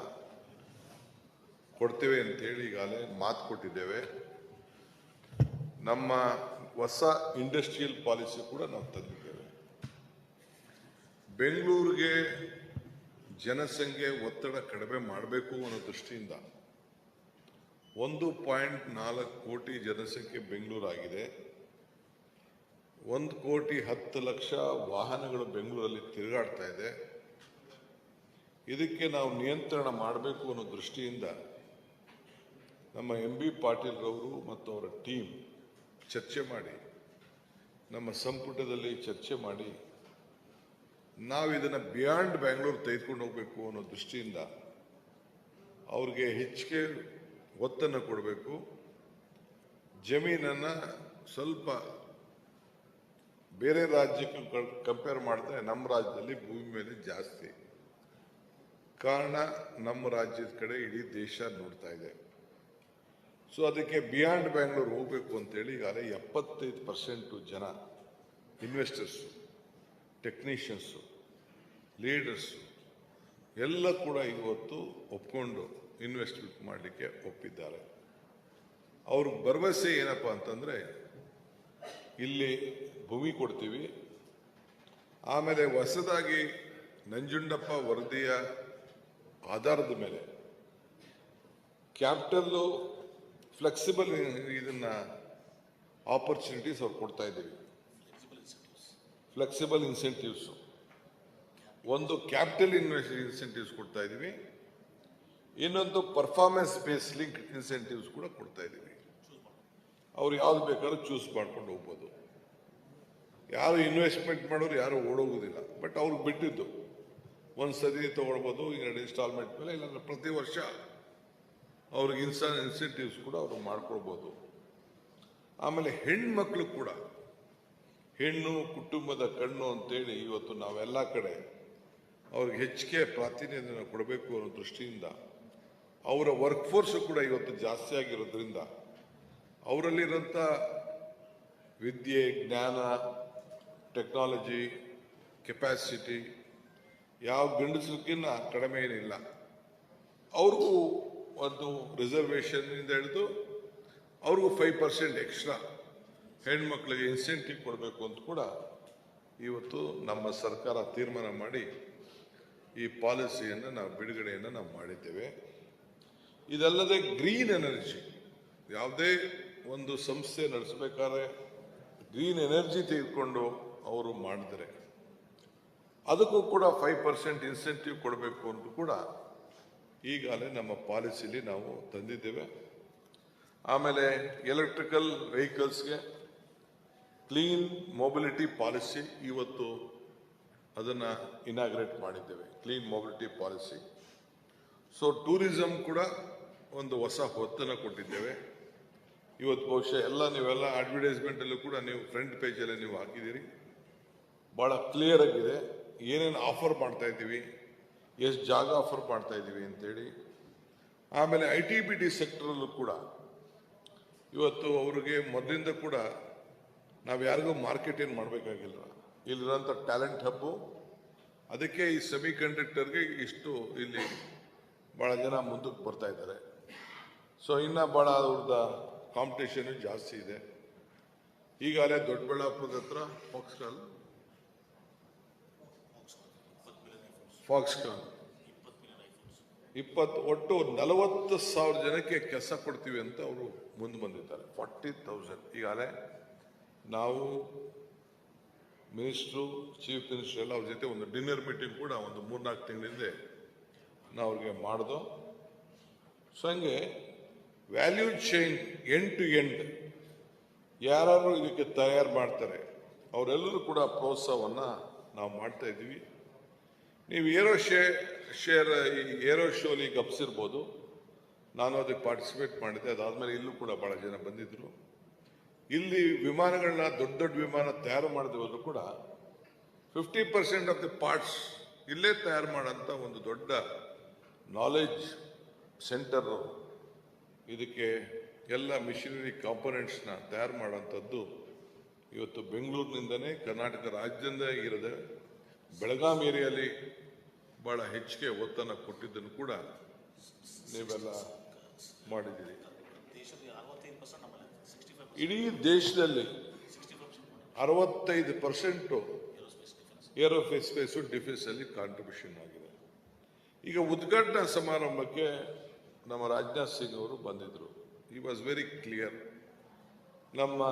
ಕೊಡ್ತೇವೆ ಅಂತೇಳಿ ಈಗಾಗಲೇ ಮಾತು ಕೊಟ್ಟಿದ್ದೇವೆ. ನಮ್ಮ ಹೊಸ ಇಂಡಸ್ಟ್ರಿಯಲ್ ಪಾಲಿಸಿ ಕೂಡ ನಾವು ತಂದಿದ್ದೇವೆ. ಬೆಂಗಳೂರಿಗೆ ಜನಸಂಖ್ಯೆ ಒತ್ತಡ ಕಡಿಮೆ ಮಾಡಬೇಕು ಅನ್ನೋ ದೃಷ್ಟಿಯಿಂದ ಒಂದು ಪಾಯಿಂಟ್ ನಾಲ್ಕು ಕೋಟಿ ಜನಸಂಖ್ಯೆ ಬೆಂಗಳೂರಾಗಿದೆ. ಒಂದು ಕೋಟಿ ಹತ್ತು ಲಕ್ಷ ವಾಹನಗಳು ಬೆಂಗಳೂರಲ್ಲಿ ತಿರುಗಾಡ್ತಾ ಇದೆ. ಇದಕ್ಕೆ ನಾವು ನಿಯಂತ್ರಣ ಮಾಡಬೇಕು ಅನ್ನೋ ದೃಷ್ಟಿಯಿಂದ ನಮ್ಮ ಎಂ ಬಿ ಪಾಟೀಲ್ರವರು ಮತ್ತು ಅವರ ಟೀಮ್ ಚರ್ಚೆ ಮಾಡಿ, ನಮ್ಮ ಸಂಪುಟದಲ್ಲಿ ಚರ್ಚೆ ಮಾಡಿ, ನಾವು ಇದನ್ನು ಬಿಯಾಂಡ್ ಬ್ಯಾಂಗ್ಳೂರ್ ತೆಗೆದುಕೊಂಡು ಹೋಗಬೇಕು ಅನ್ನೋ ದೃಷ್ಟಿಯಿಂದ ಅವ್ರಿಗೆ ಹೆಚ್ಚಿಗೆ ಒತ್ತನ್ನು ಕೊಡಬೇಕು. ಜಮೀನನ್ನು ಸ್ವಲ್ಪ ಬೇರೆ ರಾಜ್ಯಕ್ಕೆ ಕಂಪೇರ್ ಮಾಡಿದ್ರೆ ನಮ್ಮ ರಾಜ್ಯದಲ್ಲಿ ಭೂಮಿ ಮೇಲೆ ಜಾಸ್ತಿ. ಕಾರಣ ನಮ್ಮ ರಾಜ್ಯದ ಕಡೆ ಇಡೀ ದೇಶ ನೋಡ್ತಾ ಇದೆ. ಸೊ ಅದಕ್ಕೆ ಬಿಯಾಂಡ್ ಬ್ಯಾಂಗ್ಳೂರ್ ಹೋಗಬೇಕು ಅಂತೇಳಿ ಈಗಾಗಲೇ ಎಪ್ಪತ್ತೈದು ಪರ್ಸೆಂಟು ಜನ ಇನ್ವೆಸ್ಟರ್ಸು ಟೆಕ್ನಿಷಿಯನ್ಸು ಲೀಡರ್ಸು ಎಲ್ಲ ಕೂಡ ಇವತ್ತು ಒಪ್ಕೊಂಡು ಇನ್ವೆಸ್ಟ್ಮೆಂಟ್ ಮಾಡಲಿಕ್ಕೆ ಒಪ್ಪಿದ್ದಾರೆ. ಅವ್ರ ಭರವಸೆ ಏನಪ್ಪ ಅಂತಂದರೆ, ಇಲ್ಲಿ ಭೂಮಿ ಕೊಡ್ತೀವಿ, ಆಮೇಲೆ ಹೊಸದಾಗಿ ನಂಜುಂಡಪ್ಪ ವರದಿಯ ಆಧಾರದ ಮೇಲೆ ಕ್ಯಾಪಿಟಲ್ಲು ಫ್ಲೆಕ್ಸಿಬಲ್ ಇದನ್ನು ಆಪರ್ಚುನಿಟೀಸ್ ಅವ್ರು ಕೊಡ್ತಾ ಇದ್ದೀವಿ. Flexible incentives. ಒಂದು ಕ್ಯಾಪಿಟಲ್ ಇನ್ವೆಸ್ಟ್ ಇನ್ಸೆಂಟಿವ್ಸ್ ಕೊಡ್ತಾ ಇದ್ದೀವಿ. ಇನ್ನೊಂದು ಪರ್ಫಾರ್ಮೆನ್ಸ್ ಬೇಸ್ ಲಿಂಕ್ ಇನ್ಸೆಂಟಿವ್ಸ್ ಕೂಡ ಕೊಡ್ತಾ ಇದ್ದೀವಿ. ಅವ್ರು ಯಾವ್ದು ಬೇಕಾದ್ರೂ ಚೂಸ್ ಮಾಡ್ಕೊಂಡು ಹೋಗ್ಬೋದು. ಯಾರು ಇನ್ವೆಸ್ಟ್ಮೆಂಟ್ ಮಾಡೋರು ಯಾರು ಓಡೋಗೋದಿಲ್ಲ. ಬಟ್ ಅವ್ರಿಗೆ ಬಿಟ್ಟಿದ್ದು. ಒಂದು ಸತಿ ತಗೊಳ್ಬೋದು ಎರಡು ಇನ್ಸ್ಟಾಲ್ಮೆಂಟ್ ಮೇಲೆ, ಇಲ್ಲಾಂದ್ರೆ ಪ್ರತಿ ವರ್ಷ ಅವ್ರಿಗೆ ಇನ್ಸಾ ಇನ್ಸೆಂಟಿವ್ಸ್ ಕೂಡ ಅವ್ರು ಮಾಡ್ಕೊಳ್ಬೋದು. ಆಮೇಲೆ ಹೆಣ್ಮಕ್ಳು ಕೂಡ. ಹೆಣ್ಣು, ಕುಟುಂಬದ ಕಣ್ಣು ಅಂತೇಳಿ ಇವತ್ತು ನಾವೆಲ್ಲ ಕಡೆ ಅವ್ರಿಗೆ ಹೆಚ್ಚಿಗೆ ಪ್ರಾತಿನಿಧ್ಯನ ಕೊಡಬೇಕು ಅನ್ನೋ ದೃಷ್ಟಿಯಿಂದ ಅವರ ವರ್ಕ್ ಫೋರ್ಸ್ ಕೂಡ ಇವತ್ತು ಜಾಸ್ತಿ ಆಗಿರೋದ್ರಿಂದ ಅವರಲ್ಲಿರೋಂಥ ವಿದ್ಯೆ, ಜ್ಞಾನ ಟೆಕ್ನಾಲಜಿ ಕೆಪ್ಯಾಸಿಟಿ ಯಾವ ಗಂಡಸಕ್ಕಿನ್ನ ಕಡಿಮೆ ಏನಿಲ್ಲ. ಅವ್ರಿಗೂ ಒಂದು ರಿಸರ್ವೇಷನ್ ಇಂದ ಹಿಡಿದು ಅವ್ರಿಗೂ ಫೈವ್ ಪರ್ಸೆಂಟ್ ಎಕ್ಸ್ಟ್ರಾ ಹೆಣ್ಮಕ್ಳಿಗೆ ಇನ್ಸೆಂಟಿವ್ ಕೊಡಬೇಕು ಅಂತ ಕೂಡ ಇವತ್ತು ನಮ್ಮ ಸರ್ಕಾರ ತೀರ್ಮಾನ ಮಾಡಿ ಈ ಪಾಲಿಸಿಯನ್ನು ನಾವು ಬಿಡುಗಡೆಯನ್ನು ನಾವು ಮಾಡಿದ್ದೇವೆ. ಇದಲ್ಲದೆ ಗ್ರೀನ್ ಎನರ್ಜಿ. ಯಾವುದೇ ಒಂದು ಸಂಸ್ಥೆ ನಡೆಸಬೇಕಾದ್ರೆ ಗ್ರೀನ್ ಎನರ್ಜಿ ತೆಗೆದುಕೊಂಡು ಅವರು ಮಾಡಿದರೆ ಅದಕ್ಕೂ ಕೂಡ ಫೈವ್ ಪರ್ಸೆಂಟ್ ಇನ್ಸೆಂಟಿವ್ ಕೊಡಬೇಕು ಅಂತ ಕೂಡ ಈಗಾಗಲೇ ನಮ್ಮ ಪಾಲಿಸಿಲಿ ನಾವು ತಂದಿದ್ದೇವೆ. ಆಮೇಲೆ ಎಲೆಕ್ಟ್ರಿಕಲ್ ವೆಹಿಕಲ್ಸ್ಗೆ ಕ್ಲೀನ್ ಮೊಬಿಲಿಟಿ ಪಾಲಿಸಿ ಇವತ್ತು ಅದನ್ನು ಇನಾಗ್ರೇಟ್ ಮಾಡಿದ್ದೇವೆ, clean mobility policy. So tourism ಕೂಡ ಒಂದು ಹೊಸ ಹೊತ್ತನ್ನು ಕೊಟ್ಟಿದ್ದೇವೆ. ಇವತ್ತು ಬಹುಶಃ ಎಲ್ಲ ನೀವೆಲ್ಲ ಅಡ್ವರ್ಟೈಸ್ಮೆಂಟಲ್ಲೂ ಕೂಡ ನೀವು ಫ್ರಂಟ್ ಪೇಜಲ್ಲಿ ನೀವು ಹಾಕಿದ್ದೀರಿ. ಭಾಳ ಕ್ಲಿಯರ್ ಆಗಿದೆ. ಏನೇನು ಆಫರ್ ಮಾಡ್ತಾ ಇದ್ದೀವಿ, ಎಷ್ಟು ಜಾಗ ಆಫರ್ ಮಾಡ್ತಾ ಇದ್ದೀವಿ ಅಂತೇಳಿ. ಆಮೇಲೆ ಐ ಟಿ ಬಿ ಟಿ ಸೆಕ್ಟರಲ್ಲೂ ಕೂಡ ಇವತ್ತು ಅವ್ರಿಗೆ ಮೊದಲಿಂದ ಕೂಡ ನಾವು ಯಾರಿಗೂ ಮಾರ್ಕೆಟ್ ಏನು ಮಾಡಬೇಕಾಗಿಲ್ಲ. ಇಲ್ಲಿರೋಂಥ ಟ್ಯಾಲೆಂಟ್ ಹಬ್ಬು ಅದಕ್ಕೆ ಈ ಸೆಮಿ ಕಂಡಕ್ಟರ್ಗೆ ಇಷ್ಟು ಇಲ್ಲಿ ಭಾಳ ಜನ ಮುಂದಕ್ಕೆ ಬರ್ತಾ ಇದ್ದಾರೆ. ಸೊ ಇನ್ನ ಭಾಳ ಅವ್ರದ್ದು ಕಾಂಪಿಟೇಷನ್ ಜಾಸ್ತಿ ಇದೆ. ಈಗಾಗಲೇ ದೊಡ್ಡಬಳ್ಳಾಪುರದ ಹತ್ರ ಫಾಕ್ಸ್ಕಾಲ್ ಫಾಕ್ಸ್ಕಾನ್ ಇಪ್ಪತ್ತು ಒಟ್ಟು ನಲವತ್ತು ಸಾವಿರ ಜನಕ್ಕೆ ಕೆಲಸ ಕೊಡ್ತೀವಿ ಅಂತ ಅವರು ಮುಂದೆ ಬಂದಿದ್ದಾರೆ. ಫಾರ್ಟಿ ತೌಸಂಡ್ ಈಗಾಗಲೇ ನಾವು ಮಿನಿಸ್ಟ್ರು ಚೀಫ್ ಮಿನಿಸ್ಟರ್ ಎಲ್ಲ ಅವ್ರ ಜೊತೆ ಒಂದು ಡಿನ್ನರ್ ಮೀಟಿಂಗ್ ಕೂಡ ಒಂದು ಮೂರ್ನಾಲ್ಕು ತಿಂಗಳಿಂದ ನಾವು ಅವ್ರಿಗೆ ಮಾಡ್ದೋ. ಸೊ ಹಂಗೆ value chain end to end ಯಾರು ಇದಕ್ಕೆ ತಯಾರು ಮಾಡ್ತಾರೆ, ಅವರೆಲ್ಲರೂ ಕೂಡ ಪ್ರೋತ್ಸಾಹವನ್ನು ನಾವು ಮಾಡ್ತಾ ಇದ್ದೀವಿ. ನೀವು ಏರೋ ಶೇ, ಶೇರ್, ಈ ಏರೋ ಶೋಲಿ ಗಪ್ಸಿರ್ಬೋದು. ನಾನು ಅದಕ್ಕೆ ಪಾರ್ಟಿಸಿಪೇಟ್ ಮಾಡಿದ್ದೆ, ಅದಾದಮೇಲೆ ಇಲ್ಲೂ ಕೂಡ ಭಾಳ ಜನ ಬಂದಿದ್ದರು ಇಲ್ಲಿ ವಿಮಾನಗಳನ್ನ, ದೊಡ್ಡ ದೊಡ್ಡ ವಿಮಾನ ತಯಾರು ಮಾಡಿದವರು ಕೂಡ fifty percent of the parts ಇಲ್ಲೇ ತಯಾರು ಮಾಡೋಂಥ ಒಂದು ದೊಡ್ಡ ನಾಲೆಜ್ ಸೆಂಟರ್ ಇದಕ್ಕೆ ಎಲ್ಲ ಮಿಷಿನರಿ ಕಾಂಪೊನೆಂಟ್ಸ್ನ ತಯಾರು ಮಾಡೋಂಥದ್ದು ಇವತ್ತು ಬೆಂಗಳೂರಿನಿಂದನೇ ಕರ್ನಾಟಕ ರಾಜ್ಯದಿಂದ ಇರದೆ ಬೆಳಗಾಂ ಏರಿಯಲ್ಲಿ ಭಾಳ ಹೆಚ್ಚಿಗೆ ಒತ್ತನ್ನು ಕೊಟ್ಟಿದ್ದನ್ನು ಕೂಡ ನೀವೆಲ್ಲ ಮಾಡಿದ್ದೀರಿ. ಇಡೀ ದೇಶದಲ್ಲಿ ಅರವತ್ತೈದು ಪರ್ಸೆಂಟು ಏರೋಫೇಸ್ ಸ್ಪೇಸು ಡಿಫೆನ್ಸ್ ಅಲ್ಲಿ ಕಾಂಟ್ರಿಬ್ಯೂಷನ್ ಆಗಿದೆ. ಈಗ ಉದ್ಘಾಟನಾ ಸಮಾರಂಭಕ್ಕೆ ನಮ್ಮ ರಾಜನಾಥ್ ಸಿಂಗ್ ಅವರು ಬಂದಿದ್ರು. ಈ ವಾಸ್ ವೆರಿ ಕ್ಲಿಯರ್ ನಮ್ಮ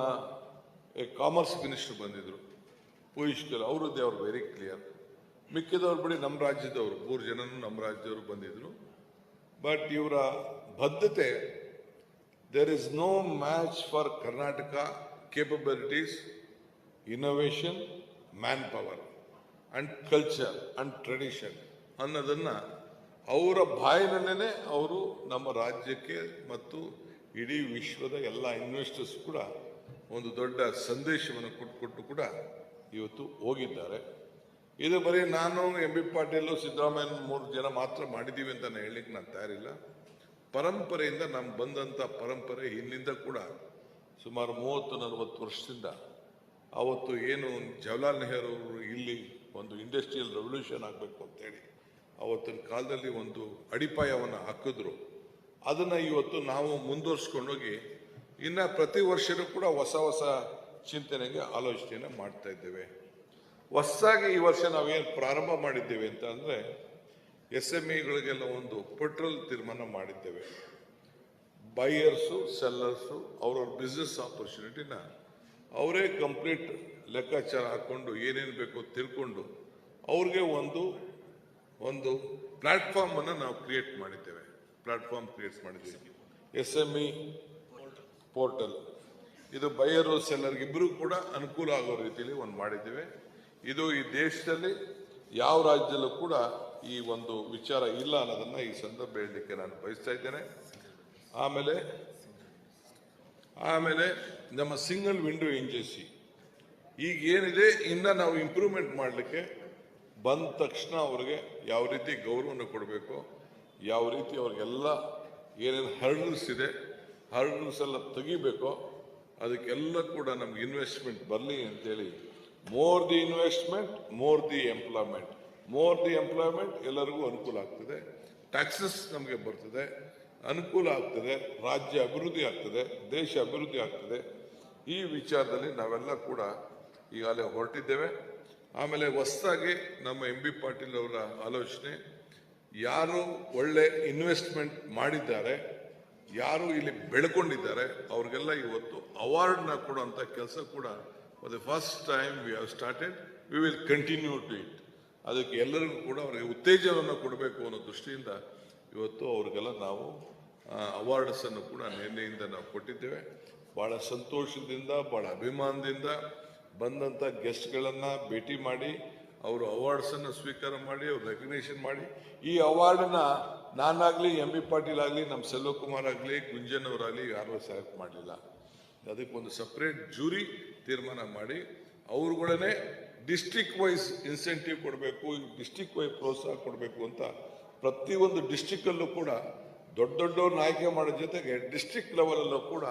ಕಾಮರ್ಸ್ ಮಿನಿಸ್ಟರ್ ಬಂದಿದ್ರು. ಪೀಯೂಷ್ ಗೋಯಲ್ ಅವರದ್ದೇ, ಅವ್ರು ವೆರಿ ಕ್ಲಿಯರ್ ಮಿಕ್ಕಿದವ್ರು ಬಿಡಿ ನಮ್ಮ ರಾಜ್ಯದವರು, ಮೂರು ಜನನು ನಮ್ಮ ರಾಜ್ಯದವರು ಬಂದಿದ್ರು. ಬಟ್ ಇವರ ಬದ್ಧತೆ there is no match for Karnataka capabilities innovation man power and culture and tradition ಅನ್ನೋದನ್ನ ಅವರ ಬಾಯಿನಲ್ಲೇ ಅವರು ನಮ್ಮ ರಾಜ್ಯಕ್ಕೆ ಮತ್ತು ಇಡೀ ವಿಶ್ವದ ಎಲ್ಲ ಇನ್ವೆಸ್ಟರ್ಸ್ ಕೂಡ ಒಂದು ದೊಡ್ಡ ಸಂದೇಶವನ್ನು ಕೊಟ್ಟು ಕೊಟ್ಟು ಕೂಡ ಇವತ್ತು ಹೋಗಿದ್ದಾರೆ. ಇದು ಬರೀ ನಾನು ಎಂ ಬಿ ಪಾಟೀಲು, ಸಿದ್ದರಾಮಯ್ಯ ಮೂರು ಜನ ಮಾತ್ರ ಮಾಡಿದ್ದೀವಿ ಅಂತ ನಾನು ಹೇಳಲಿಕ್ಕೆ ನಾನು ತಯಾರಿಲ್ಲ. ಪರಂಪರೆಯಿಂದ ನಮ್ಗೆ ಬಂದಂಥ ಪರಂಪರೆ ಇಲ್ಲಿಂದ ಕೂಡ ಸುಮಾರು ಮೂವತ್ತು, ನಲವತ್ತು ವರ್ಷದಿಂದ ಅವತ್ತು ಏನು ಜವಾಹರ್ಲಾಲ್ ನೆಹರು ಇಲ್ಲಿ ಒಂದು ಇಂಡಸ್ಟ್ರಿಯಲ್ ರೆವಲ್ಯೂಷನ್ ಆಗಬೇಕು ಅಂತೇಳಿ ಅವತ್ತಿನ ಕಾಲದಲ್ಲಿ ಒಂದು ಅಡಿಪಾಯವನ್ನು ಹಾಕಿದ್ರು. ಅದನ್ನು ಇವತ್ತು ನಾವು ಮುಂದುವರ್ಸ್ಕೊಂಡೋಗಿ ಇನ್ನು ಪ್ರತಿ ವರ್ಷವೂ ಕೂಡ ಹೊಸ ಹೊಸ ಚಿಂತನೆಗೆ ಆಲೋಚನೆಯನ್ನು ಮಾಡ್ತಾ ಇದ್ದೇವೆ. ಹೊಸದಾಗಿ ಈ ವರ್ಷ ನಾವೇನು ಪ್ರಾರಂಭ ಮಾಡಿದ್ದೇವೆ ಅಂತ ಅಂದರೆ ಎಸ್ ಎಂ ಇಗಳಿಗೆಲ್ಲ ಒಂದು ಪೆಟ್ರೋಲ್ ತೀರ್ಮಾನ ಮಾಡಿದ್ದೇವೆ. ಬೈಯರ್ಸು ಸೆಲ್ಲರ್ಸು ಅವ್ರವ್ರ ಬಿಸ್ನೆಸ್ ಆಪರ್ಚುನಿಟಿನ ಅವರೇ ಕಂಪ್ಲೀಟ್ ಲೆಕ್ಕಾಚಾರ ಹಾಕ್ಕೊಂಡು ಏನೇನು ಬೇಕೋ ತಿಳ್ಕೊಂಡು ಅವ್ರಿಗೆ ಒಂದು ಒಂದು ಪ್ಲಾಟ್ಫಾರ್ಮ್ ಅನ್ನು ನಾವು ಕ್ರಿಯೇಟ್ ಮಾಡಿದ್ದೇವೆ. ಪ್ಲಾಟ್ಫಾರ್ಮ್ ಕ್ರಿಯೇಟ್ ಮಾಡಿದ್ದೇವೆ. ಎಸ್ ಎಂ ಇ ಪೋರ್ಟಲ್ ಇದು ಬೈಯರು ಸೆಲ್ಲರ್ ಇಬ್ಬರು ಕೂಡ ಅನುಕೂಲ ಆಗೋ ರೀತಿಯಲ್ಲಿ ಒಂದು ಮಾಡಿದ್ದೇವೆ. ಇದು ಈ ದೇಶದಲ್ಲಿ ಯಾವ ರಾಜ್ಯದಲ್ಲೂ ಕೂಡ ಈ ಒಂದು ವಿಚಾರ ಇಲ್ಲ ಅನ್ನೋದನ್ನ ಈ ಸಂದರ್ಭ ಹೇಳಲಿಕ್ಕೆ ನಾನು ಬಯಸ್ತಾ ಇದ್ದೇನೆ. ಆಮೇಲೆ ಆಮೇಲೆ ನಮ್ಮ ಸಿಂಗಲ್ ವಿಂಡೋ ಏಜೆನ್ಸಿ ಈಗ ಏನಿದೆ, ಇನ್ನ ನಾವು ಇಂಪ್ರೂವ್ಮೆಂಟ್ ಮಾಡಲಿಕ್ಕೆ ಬಂದ ತಕ್ಷಣ ಅವ್ರಿಗೆ ಯಾವ ರೀತಿ ಗೌರವವನ್ನು ಕೊಡಬೇಕು, ಯಾವ ರೀತಿ ಅವ್ರಿಗೆಲ್ಲ ಏನೇನು ಹರ್ಡಲ್ಸ್ ಇದೆ ಹರ್ಡಲ್ಸ್ ಎಲ್ಲ ತೆಗಿಬೇಕು, ಅದಕ್ಕೆಲ್ಲ ಕೂಡ ನಮ್ಗೆ ಇನ್ವೆಸ್ಟ್ಮೆಂಟ್ ಬರಲಿ ಅಂತೇಳಿ. More the investment more the employment more the employment ಎಲ್ಲರಿಗೂ ಅನುಕೂಲ ಆಗ್ತದೆ. ಟ್ಯಾಕ್ಸಸ್ ನಮಗೆ ಬರ್ತದೆ. ಅನುಕೂಲ ಆಗ್ತದೆ. ರಾಜ್ಯ ಅಭಿವೃದ್ಧಿ ಆಗ್ತದೆ. ದೇಶ ಅಭಿವೃದ್ಧಿ ಆಗ್ತದೆ. ಈ ವಿಚಾರದಲ್ಲಿ ನಾವೆಲ್ಲ ಕೂಡ ಈಗಾಗಲೇ ಹೊರಟಿದ್ದೇವೆ. ಆಮೇಲೆ ಹೊಸದಾಗಿ ನಮ್ಮ ಎಂ ಬಿ ಪಾಟೀಲ್ ಅವರ ಆಲೋಚನೆ, ಯಾರು ಒಳ್ಳೆ ಇನ್ವೆಸ್ಟ್ಮೆಂಟ್ ಮಾಡಿದ್ದಾರೆ, ಯಾರು ಇಲ್ಲಿ ಬೆಳ್ಕೊಂಡಿದ್ದಾರೆ, ಅವ್ರಿಗೆಲ್ಲ ಇವತ್ತು ಅವಾರ್ಡ್ನ ಕೊಡುವಂಥ ಕೆಲಸ ಕೂಡ for the first time we have started we will continue to it ಅದಕ್ಕೆ ಎಲ್ಲರಿಗೂ ಕೂಡ ಅವರಿಗೆ ಉತ್ತೇಜನವನ್ನು ಕೊಡಬೇಕು ಅನ್ನೋ ದೃಷ್ಟಿಯಿಂದ ಇವತ್ತು ಅವ್ರಿಗೆಲ್ಲ ನಾವು ಅವಾರ್ಡ್ಸನ್ನು ಕೂಡ ನಿನ್ನೆಯಿಂದ ನಾವು ಕೊಟ್ಟಿದ್ದೇವೆ. ಭಾಳ ಸಂತೋಷದಿಂದ ಭಾಳ ಅಭಿಮಾನದಿಂದ ಬಂದಂಥ ಗೆಸ್ಟ್ಗಳನ್ನು ಭೇಟಿ ಮಾಡಿ, ಅವರು ಅವಾರ್ಡ್ಸ್ ಅನ್ನು ಸ್ವೀಕಾರ ಮಾಡಿ, ಅವ್ರು ರೆಕಗ್ನೇಷನ್ ಮಾಡಿ. ಈ ಅವಾರ್ಡನ್ನು ನಾನಾಗಲಿ ಎಂ ಬಿ ಪಾಟೀಲ್ ಆಗಲಿ ನಮ್ಮ ಸೆಲ್ವಕುಮಾರ್ ಆಗಲಿ, ಗುಂಜನ್ ಅವರಾಗಲಿ ಯಾರೂ ಸೆಲೆಕ್ಟ್ ಮಾಡಲಿಲ್ಲ. ಅದಕ್ಕೊಂದು ಸಪ್ರೇಟ್ ಜೂರಿ ತೀರ್ಮಾನ ಮಾಡಿ ಅವ್ರುಗಳೇ ಡಿಸ್ಟಿಕ್ ವೈಸ್ ಇನ್ಸೆಂಟಿವ್ ಕೊಡಬೇಕು ಡಿಸ್ಟಿಕ್ ವೈಸ್ ಪ್ರೋತ್ಸಾಹ ಕೊಡಬೇಕು ಅಂತ ಪ್ರತಿಯೊಂದು ಡಿಸ್ಟಿಕ್ಕಲ್ಲೂ ಕೂಡ ದೊಡ್ಡ ದೊಡ್ಡವ್ರನ್ನ ಆಯ್ಕೆ ಮಾಡೋ ಜೊತೆಗೆ ಡಿಸ್ಟಿಕ್ ಲೆವೆಲಲ್ಲೂ ಕೂಡ